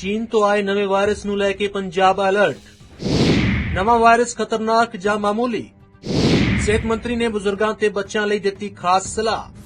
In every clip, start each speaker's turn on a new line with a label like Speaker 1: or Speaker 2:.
Speaker 1: ਚੀਨ ਤੋਂ ਆਏ ਨਵੇਂ ਵਾਇਰਸ ਨੂੰ ਲੈ ਕੇ ਪੰਜਾਬ ਅਲਰਟ। ਨਵਾਂ ਵਾਇਰਸ ਖਤਰਨਾਕ ਜਾਂ ਮਾਮੂਲੀ? ਸਿਹਤ ਮੰਤਰੀ ਨੇ ਬਜ਼ੁਰਗਾਂ ਤੇ ਬੱਚਿਆਂ ਲਈ ਦਿੱਤੀ ਖਾਸ ਸਲਾਹ।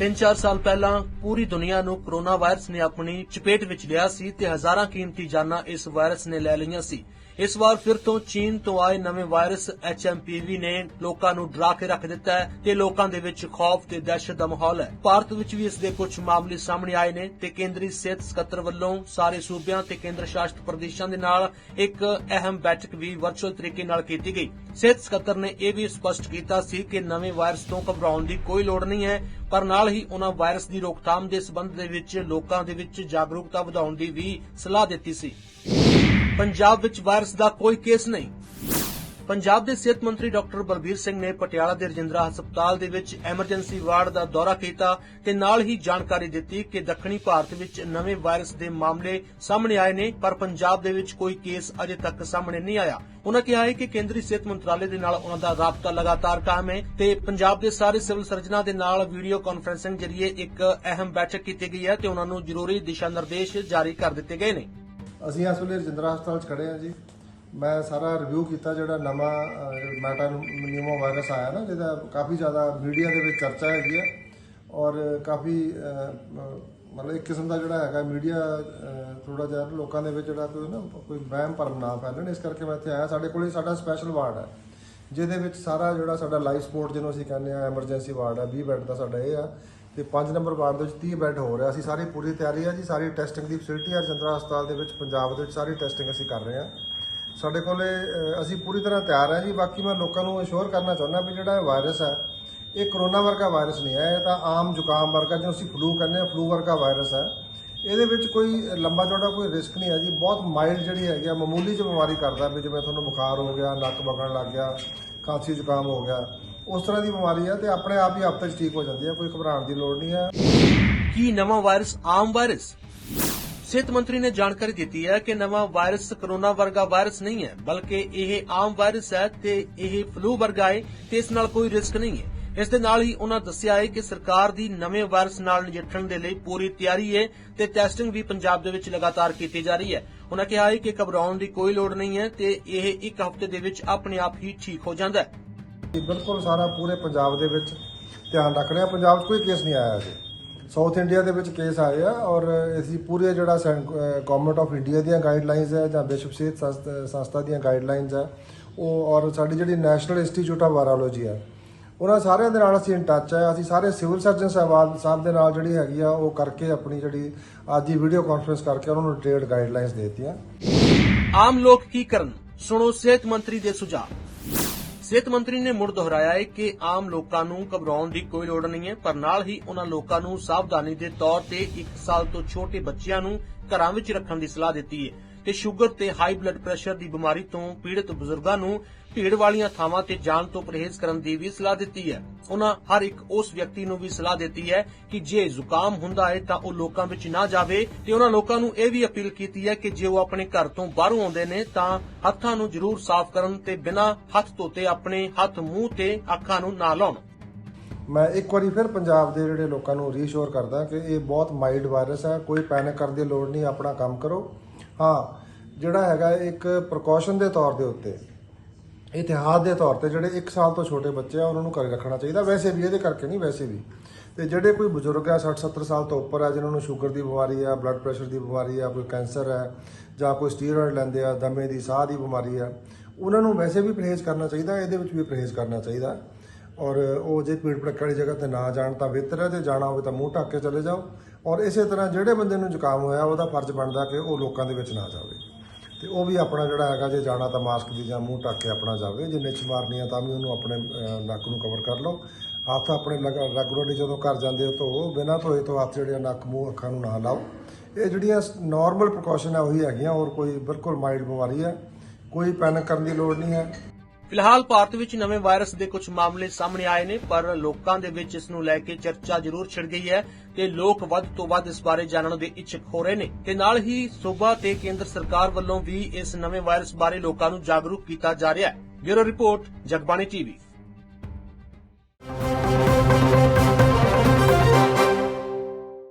Speaker 1: 3-4 ਸਾਲ ਪਹਿਲਾਂ ਪੂਰੀ ਦੁਨੀਆ ਨੂੰ ਕਰੋਨਾ ਵਾਇਰਸ ਨੇ ਆਪਣੀ ਚਪੇਟ ਵਿੱਚ ਲਿਆ ਸੀ ਤੇ ਹਜ਼ਾਰਾਂ ਕੀਮਤੀ ਜਾਨਾਂ ਇਸ ਵਾਇਰਸ ਨੇ ਲੈ ਲਈਆਂ ਸੀ। ਇਸ ਵਾਰ ਫਿਰ ਤੋਂ ਚੀਨ ਤੋਂ ਆਏ ਨਵੇਂ ਵਾਇਰਸ HMPV ਨੇ ਲੋਕਾਂ ਨੂੰ ਡਰਾ ਕੇ ਰੱਖ ਦਿੱਤਾ ਹੈ ਤੇ ਲੋਕਾਂ ਦੇ ਵਿੱਚ ਖੌਫ ਤੇ ਦਹਿਸ਼ਤ ਦਾ ਮਾਹੌਲ ਹੈ। ਭਾਰਤ ਵਿੱਚ ਵੀ ਇਸ ਦੇ ਕੁਝ ਮਾਮਲੇ ਸਾਹਮਣੇ ਆਏ ਨੇ ਤੇ ਕੇਂਦਰੀ ਸਿਹਤ ਸਕੱਤਰ ਵੱਲੋਂ ਸਾਰੇ ਸੂਬਿਆਂ ਤੇ ਕੇਂਦਰ ਸ਼ਾਸਿਤ ਪ੍ਰਦੇਸ਼ਾਂ ਦੇ ਨਾਲ ਇੱਕ ਅਹਿਮ ਬੈਠਕ ਵੀ ਵਰਚੁਅਲ ਤਰੀਕੇ ਨਾਲ ਕੀਤੀ ਗਈ। ਸਿਹਤ ਸਕੱਤਰ ਨੇ ਇਹ ਵੀ ਸਪਸ਼ਟ ਕੀਤਾ ਸੀ ਕਿ ਨਵੇਂ ਵਾਇਰਸ ਤੋਂ ਘਬਰਾਉਣ ਦੀ ਕੋਈ ਲੋੜ ਨਹੀਂ ਹੈ। ਪਰ ਨਾਲ ਹੀ ਉਹਨਾਂ ਵਾਇਰਸ ਦੀ ਰੋਕਥਾਮ ਦੇ ਸਬੰਧ ਦੇ ਵਿੱਚ ਲੋਕਾਂ ਦੇ ਵਿੱਚ ਜਾਗਰੂਕਤਾ ਵਧਾਉਣ ਦੀ ਵੀ ਸਲਾਹ ਦਿੱਤੀ ਸੀ। ਪੰਜਾਬ ਵਿੱਚ ਵਾਇਰਸ ਦਾ ਕੋਈ ਕੇਸ ਨਹੀਂ। ਪੰਜਾਬ ਦੇ ਸਿਹਤ ਮੰਤਰੀ ਡਾਕਟਰ ਬਲਬੀਰ ਸਿੰਘ ਨੇ ਪਟਿਆਲਾ ਦੇ ਰਜਿੰਦਰਾ ਹਸਪਤਾਲ ਦੇ ਵਿੱਚ ਐਮਰਜੈਂਸੀ ਵਾਰਡ ਦਾ ਦੌਰਾ ਕੀਤਾ ਤੇ ਨਾਲ ਹੀ ਜਾਣਕਾਰੀ ਦਿੱਤੀ ਕਿ ਦੱਖਣੀ ਭਾਰਤ ਵਿੱਚ ਨਵੇਂ ਵਾਇਰਸ ਦੇ ਮਾਮਲੇ ਸਾਹਮਣੇ ਆਏ ਨੇ, ਪਰ ਪੰਜਾਬ ਦੇ ਵਿੱਚ ਕੋਈ ਕੇਸ ਅਜੇ ਤੱਕ ਸਾਹਮਣੇ ਨਹੀਂ ਆਇਆ। ਉਹਨਾਂ ਕਿਹਾ ਹੈ ਕਿ ਕੇਂਦਰੀ ਸਿਹਤ ਮੰਤਰਾਲੇ ਦੇ ਨਾਲ ਉਹਨਾਂ ਦਾ ਰਾਬਤਾ ਲਗਾਤਾਰ ਕਾਇਮ ਹੈ ਤੇ ਪੰਜਾਬ ਦੇ ਸਾਰੇ ਸਿਵਲ ਸਰਜਨਾਂ ਦੇ ਨਾਲ ਵੀਡੀਓ ਕਾਨਫਰੰਸਿੰਗ ਜ਼ਰੀਏ ਇੱਕ ਅਹਿਮ ਬੈਠਕ ਕੀਤੀ ਗਈ ਹੈ ਤੇ ਉਹਨਾਂ ਨੂੰ ਜ਼ਰੂਰੀ ਦਿਸ਼ਾ ਨਿਰਦੇਸ਼ ਜਾਰੀ ਕਰ ਦਿੱਤੇ ਗਏ ਨੇ।
Speaker 2: ਅਸੀਂ ਇਸ ਵੇਲੇ ਰਜਿੰਦਰਾ ਹਸਪਤਾਲ 'ਚ ਖੜੇ ਹਾਂ ਜੀ। ਮੈਂ ਸਾਰਾ ਰਿਵਿਊ ਕੀਤਾ ਜਿਹੜਾ ਨਵਾਂ ਮੈਟਾ ਨਿਊਮੋ ਵਾਇਰਸ ਆਇਆ ਨਾ, ਜਿਹਦਾ ਕਾਫੀ ਜ਼ਿਆਦਾ ਮੀਡੀਆ ਦੇ ਵਿੱਚ ਚਰਚਾ ਹੈਗੀ ਆ ਔਰ ਕਾਫੀ ਮਤਲਬ ਇੱਕ ਕਿਸਮ ਦਾ ਜਿਹੜਾ ਹੈਗਾ ਮੀਡੀਆ ਥੋੜਾ ਜਿਹਾ ਲੋਕਾਂ ਦੇ ਵਿੱਚ ਜਿਹੜਾ ਕੋਈ ਨਾ, ਕੋਈ ਵਹਿਮ ਭਰਮ ਨਾ ਫੈਲਣ। ਇਸ ਕਰਕੇ ਮੈਂ ਇੱਥੇ ਆਇਆ। ਸਾਡੇ ਕੋਲੇ ਸਾਡਾ ਸਪੈਸ਼ਲ ਵਾਰਡ ਹੈ, ਜਿਹਦੇ ਵਿੱਚ ਸਾਰਾ ਜਿਹੜਾ ਸਾਡਾ ਲਾਈਫ ਸਪੋਰਟ ਜਿਹਨੂੰ ਅਸੀਂ ਕਹਿੰਦੇ ਆ ਐਮਰਜੈਂਸੀ ਵਾਰਡ ਹੈ 20 ਬੈੱਡ ਦਾ ਸਾਡਾ ਇਹ ਆ। ਤੇ 5 ਨੰਬਰ ਵਾਰਡ ਦੇ ਵਿੱਚ 30 ਬੈੱਡ ਹੋ ਰਿਹਾ। ਅਸੀਂ ਸਾਰੀ ਪੂਰੀ ਤਿਆਰੀ ਹੈ ਜੀ, ਸਾਰੀ ਟੈਸਟਿੰਗ ਦੀ ਫੈਸਿਲਿਟੀ ਆ। ਰਜਿੰਦਰਾ ਹਸਪਤਾਲ ਦੇ ਵਿੱਚ, ਪੰਜਾਬ ਦੇ ਵਿੱਚ ਸਾਰੀ ਟੈਸਟਿੰਗ ਅਸੀਂ ਕਰ ਰਹੇ ਹਾਂ। ਸਾਡੇ ਕੋਲੇ ਅਸੀਂ ਪੂਰੀ ਤਰ੍ਹਾਂ ਤਿਆਰ ਹਾਂ ਜੀ। ਬਾਕੀ ਮੈਂ ਲੋਕਾਂ ਨੂੰ ਅਸ਼ੋਰ ਕਰਨਾ ਚਾਹੁੰਦਾ ਵੀ ਜਿਹੜਾ ਇਹ ਵਾਇਰਸ ਹੈ, ਇਹ ਕਰੋਨਾ ਵਰਗਾ ਵਾਇਰਸ ਨਹੀਂ ਹੈ, ਇਹ ਤਾਂ ਆਮ ਜ਼ੁਕਾਮ ਵਰਗਾ ਜਿਹਨੂੰ ਅਸੀਂ ਫਲੂ ਕਹਿੰਦੇ ਆ ਫਲੂ ਵਰਗਾ ਵਾਇਰਸ ਹੈ। ਇਹਦੇ ਵਿੱਚ ਕੋਈ ਲੰਬਾ ਚੌੜਾ ਕੋਈ ਰਿਸਕ ਨਹੀਂ ਹੈ ਜੀ। ਬਹੁਤ ਮਾਈਲਡ ਜਿਹੜੀ ਹੈਗੀ ਆ, ਮਾਮੂਲੀ ਜਿਹੀ ਬਿਮਾਰੀ ਕਰਦਾ ਵੀ ਜਿਵੇਂ ਤੁਹਾਨੂੰ ਬੁਖਾਰ ਹੋ ਗਿਆ, ਨੱਕ ਵਗਣ ਲੱਗ ਗਿਆ, ਖਾਂਸੀ ਜ਼ੁਕਾਮ ਹੋ ਗਿਆ, ਉਸ ਤਰ੍ਹਾਂ ਦੀ ਬਿਮਾਰੀ ਆ ਤੇ ਆਪਣੇ ਆਪ ਹੀ ਹਫ਼ਤੇ 'ਚ ਠੀਕ ਹੋ ਜਾਂਦੀ ਹੈ, ਕੋਈ ਘਬਰਾਉਣ ਦੀ ਲੋੜ ਨਹੀਂ ਹੈ।
Speaker 1: ਕੀ ਨਵਾਂ ਵਾਇਰਸ ਆਮ ਵਾਇਰਸ ਸਿਹਤ ਮੰਤਰੀ ਨੇ ਜਾਣਕਾਰੀ ਦਿੱਤੀ ਹੈ ਕਿ ਨਵਾਂ ਵਾਇਰਸ ਕਰੋਨਾ ਵਰਗਾ ਵਾਇਰਸ ਨਹੀਂ ਹੈ, ਬਲਕਿ ਇਹ ਆਮ ਵਾਇਰਸ ਹੈ ਤੇ ਇਹ ਫਲੂ ਵਰਗਾ ਹੈ ਤੇ ਇਸ ਨਾਲ ਕੋਈ ਰਿਸਕ ਨਹੀਂ ਹੈ। ਇਸ ਦੇ ਨਾਲ ਹੀ ਉਹਨਾਂ ਦੱਸਿਆ ਹੈ ਕਿ ਸਰਕਾਰ ਦੀ ਨਵੇਂ ਵਾਇਰਸ ਨਾਲ ਨਜਿੱਠਣ ਦੇ ਲਈ ਪੂਰੀ ਤਿਆਰੀ ਹੈ ਤੇ ਟੈਸਟਿੰਗ ਵੀ ਪੰਜਾਬ ਦੇ ਵਿੱਚ ਲਗਾਤਾਰ ਕੀਤੀ ਜਾ ਰਹੀ ਹੈ। ਉਹਨਾਂ ਕਿਹਾ ਹੈ ਕਿ ਘਬਰਾਉਣ ਦੀ ਕੋਈ ਲੋੜ ਨਹੀਂ ਹੈ ਤੇ ਇਹ ਇੱਕ ਹਫ਼ਤੇ ਦੇ ਵਿੱਚ ਆਪਣੇ ਆਪ ਹੀ ਠੀਕ ਹੋ ਜਾਂਦਾ ਹੈ।
Speaker 2: ਬਿਲਕੁਲ ਸਾਰਾ ਪੂਰੇ ਪੰਜਾਬ ਦੇ ਵਿੱਚ ਧਿਆਨ ਰੱਖ ਰਿਹਾ। ਪੰਜਾਬ 'ਚ ਕੋਈ ਕੇਸ ਨਹੀਂ ਆਇਆ ਜੀ ਸਾਊਥ ਇੰਡੀਆ ਦੇ ਵਿੱਚ ਕੇਸ ਆਏ ਆ ਔਰ ਅਸੀਂ ਪੂਰੇ ਜਿਹੜਾ ਗਵਰਨਮੈਂਟ ਆਫ ਇੰਡੀਆ ਦੀਆਂ ਗਾਈਡਲਾਈਨਸ ਹੈ ਜਾਂ ਵਿਸ਼ਵ ਸਿਹਤ ਸੰਸਥਾ- ਦੀਆਂ ਗਾਈਡਲਾਈਨਸ ਹੈ ਉਹ ਔਰ ਸਾਡੀ ਜਿਹੜੀ ਨੈਸ਼ਨਲ ਇੰਸਟੀਚਿਊਟ ਆਫ ਵਾਇਰੋਲੋਜੀ ਹੈ ਉਹਨਾਂ ਸਾਰਿਆਂ ਦੇ ਨਾਲ ਅਸੀਂ ਇਨ ਟੱਚ ਹੈ ਅਸੀਂ ਸਾਰੇ ਸਿਵਲ ਸਰਜਨ ਸਾਹਿਬ ਦੇ ਨਾਲ ਜਿਹੜੀ ਹੈਗੀ ਆ, ਉਹ ਕਰਕੇ ਆਪਣੀ ਜਿਹੜੀ ਅੱਜ ਦੀ ਵੀਡੀਓ ਕਾਨਫਰੰਸ ਕਰਕੇ ਉਹਨਾਂ ਨੂੰ ਡਿਟੇਲਡ ਗਾਈਡਲਾਈਨਸ ਦੇ ਦਿੱਤੀਆਂ।
Speaker 1: ਆਮ ਲੋਕ ਕੀ ਕਰਨ? ਸੁਣੋ ਸਿਹਤ ਮੰਤਰੀ ਦੇ ਸੁਝਾਅ। ਸਿਹਤ ਮੰਤਰੀ ਨੇ ਮੁੜ ਦੁਹਰਾਇਆ ਹੈ ਕਿ ਆਮ ਲੋਕਾਂ ਨੂੰ ਘਬਰਾਉਣ ਦੀ ਕੋਈ ਲੋੜ ਨਹੀਂ ਹੈ ਪਰ ਨਾਲ ਹੀ ਉਹਨਾਂ ਲੋਕਾਂ ਨੂੰ ਸਾਵਧਾਨੀ ਦੇ ਤੌਰ ਤੇ 1 ਸਾਲ ਤੋਂ ਛੋਟੇ ਬੱਚਿਆਂ ਨੂੰ ਘਰਾਂ ਵਿੱਚ ਰੱਖਣ ਦੀ ਸਲਾਹ ਦਿੱਤੀ ਹੈ ਤੇ ਸ਼ੂਗਰ ਤੇ ਹਾਈ ਬਲੱਡ ਪ੍ਰੈਸ਼ਰ ਦੀ ਬਿਮਾਰੀ ਤੋਂ ਪੀੜਤ ਬਜ਼ੁਰਗਾਂ ਨੂੰ ਭੀੜ ਵਾਲੀਆਂ ਥਾਵਾਂ ਤੇ ਜਾਣ ਤੋਂ ਪਰਹੇਜ਼ ਕਰਨ ਦੀ ਵੀ ਸਲਾਹ ਦਿੱਤੀ ਹੈ। ਉਹਨਾਂ ਹਰ ਇੱਕ ਉਸ ਵਿਅਕਤੀ ਨੂੰ ਵੀ ਸਲਾਹ ਦਿੱਤੀ ਹੈ ਕਿ ਜੇ ਜ਼ੁਕਾਮ ਹੁੰਦਾ ਹੈ ਤਾਂ ਉਹ ਲੋਕਾਂ ਵਿੱਚ ਨਾ ਜਾਵੇ ਤੇ ਉਹਨਾਂ ਲੋਕਾਂ ਨੂੰ ਇਹ ਵੀ ਅਪੀਲ ਕੀਤੀ ਹੈ ਕਿ ਜੇ ਉਹ ਆਪਣੇ ਘਰ ਤੋਂ ਬਾਹਰੋਂ ਆਉਂਦੇ ਨੇ ਤਾਂ ਹੱਥਾਂ ਨੂੰ ਜ਼ਰੂਰ ਸਾਫ਼ ਕਰਨ ਤੇ ਬਿਨਾਂ ਹੱਥ ਧੋਤੇ ਆਪਣੇ ਹੱਥ, ਮੂੰਹ ਤੇ ਅੱਖਾਂ ਨੂੰ ਨਾ ਲਾਉਣ।
Speaker 2: ਮੈਂ ਇੱਕ ਵਾਰੀ ਫਿਰ ਪੰਜਾਬ ਦੇ ਜਿਹੜੇ ਲੋਕਾਂ ਨੂੰ ਰੀਸ਼ੋਰ ਕਰਦਾ ਕਿ ਇਹ ਬਹੁਤ ਮਾਈਲਡ ਵਾਇਰਸ ਹੈ, ਕੋਈ ਪੈਨਿਕ ਕਰਨ ਦੀ ਲੋੜ ਨਹੀਂ, ਆਪਣਾ ਕੰਮ ਕਰੋ। ਹਾਂ, ਜਿਹੜਾ ਹੈਗਾ ਇੱਕ ਪ੍ਰੀਕਾਸ਼ਨ ਦੇ ਤੌਰ ਦੇ ਉੱਤੇ, ਇਤਿਹਾਸ ਦੇ ਤੌਰ ਤੇ ਜਿਹੜੇ 1 ਸਾਲ ਤੋਂ ਛੋਟੇ ਬੱਚੇ ਆ, ਉਹਨਾਂ ਨੂੰ ਘਰੇ ਰੱਖਣਾ ਚਾਹੀਦਾ, ਵੈਸੇ ਵੀ, ਇਹਦੇ ਕਰਕੇ ਨਹੀਂ, ਵੈਸੇ ਵੀ। ਤੇ ਜਿਹੜੇ ਕੋਈ ਬਜ਼ੁਰਗ ਆ 60 70 ਸਾਲ ਤੋਂ ਉੱਪਰ ਆ ਜਿਨ੍ਹਾਂ ਨੂੰ ਸ਼ੂਗਰ ਦੀ ਬਿਮਾਰੀ ਆ ਬਲੱਡ ਪ੍ਰੈਸ਼ਰ ਦੀ ਬਿਮਾਰੀ ਆ, ਕੋਈ ਕੈਂਸਰ ਹੈ ਜਾਂ ਕੋਈ ਸਟੀਰੋਇਡ ਲੈਂਦੇ ਆ, ਦਮੇ ਦੀ, ਸਾਹ ਦੀ ਬਿਮਾਰੀ ਆ, ਉਹਨਾਂ ਨੂੰ ਵੈਸੇ ਵੀ ਪਰਹੇਜ਼ ਕਰਨਾ ਚਾਹੀਦਾ, ਇਹਦੇ ਵਿੱਚ ਵੀ ਪਰਹੇਜ਼ ਕਰਨਾ ਚਾਹੀਦਾ। ਔਰ ਉਹ ਜੇ ਭੀੜ ਭੜੱਕੇ ਵਾਲੀ ਜਗ੍ਹਾ ਤੇ ਨਾ ਜਾਣ ਤਾਂ ਬਿਹਤਰ ਹੈ, ਜੇ ਜਾਣਾ ਹੋਵੇ ਤਾਂ ਮੂੰਹ ਢੱਕ ਕੇ ਚਲੇ ਜਾਓ। ਔਰ ਇਸੇ ਤਰ੍ਹਾਂ ਜਿਹੜੇ ਬੰਦੇ ਨੂੰ ਜ਼ੁਕਾਮ ਹੋਇਆ, ਉਹਦਾ ਫਰਜ਼ ਬਣਦਾ ਕਿ ਉਹ ਲੋਕਾਂ ਦੇ ਵਿੱਚ ਨਾ ਜਾਵੇ। ਤੇ ਉਹ ਵੀ ਆਪਣਾ ਜਿਹੜਾ ਹੈਗਾ, ਜੇ ਜਾਣਾ ਤਾਂ ਮਾਸਕ ਦੀ ਜਾਂ ਮੂੰਹ ਢੱਕ ਕੇ ਆਪਣਾ ਜਾਵੇ। ਜੇ ਨਿੱਛ ਮਾਰਨੀ ਆ ਤਾਂ ਵੀ ਉਹਨੂੰ ਆਪਣੇ ਨੱਕ ਨੂੰ ਕਵਰ ਕਰ ਲਓ। ਹੱਥ ਆਪਣੇ ਰੈਗੂਲਰਲੀ ਜਦੋਂ ਘਰ ਜਾਂਦੇ ਹੋ ਧੋ ਬਿਨਾਂ ਧੋਏ ਤੋਂ ਹੱਥ ਜਿਹੜੇ ਨੱਕ, ਮੂੰਹ, ਅੱਖਾਂ ਨੂੰ ਨਾ ਲਾਓ। ਇਹ ਜਿਹੜੀਆਂ ਨਾਰਮਲ ਪ੍ਰੀਕਾਸ਼ਨ ਹੈ ਉਹੀ ਹੈਗੀਆਂ। ਔਰ ਕੋਈ ਬਿਲਕੁਲ ਮਾਈਲਡ ਬਿਮਾਰੀ ਹੈ ਕੋਈ ਪੈਨਿਕ ਕਰਨ ਦੀ ਲੋੜ ਨਹੀਂ ਹੈ।
Speaker 1: ਫਿਲਹਾਲ ਭਾਰਤ ਵਿੱਚ ਨਵੇਂ ਵਾਇਰਸ ਦੇ ਕੁਝ ਮਾਮਲੇ ਸਾਹਮਣੇ ਆਏ ਨੇ, ਪਰ ਲੋਕਾਂ ਦੇ ਵਿੱਚ ਇਸ ਨੂੰ ਲੈ ਕੇ ਚਰਚਾ ਜ਼ਰੂਰ ਛਿੜ ਗਈ ਹੈ ਤੇ ਲੋਕ ਵੱਧ ਤੋਂ ਵੱਧ ਇਸ ਬਾਰੇ ਜਾਣਨ ਦੇ ਇੱਛਕ ਹੋ ਰਹੇ ਨੇ। ਤੇ ਨਾਲ ਹੀ ਸੂਬਾ ਤੇ ਕੇਂਦਰ ਸਰਕਾਰ ਵੱਲੋਂ ਵੀ ਇਸ ਨਵੇਂ ਵਾਇਰਸ ਬਾਰੇ ਲੋਕਾਂ ਨੂੰ ਜਾਗਰੂਕ ਕੀਤਾ ਜਾ ਰਿਹਾ ਹੈ। Bureau report, Jagbani TV.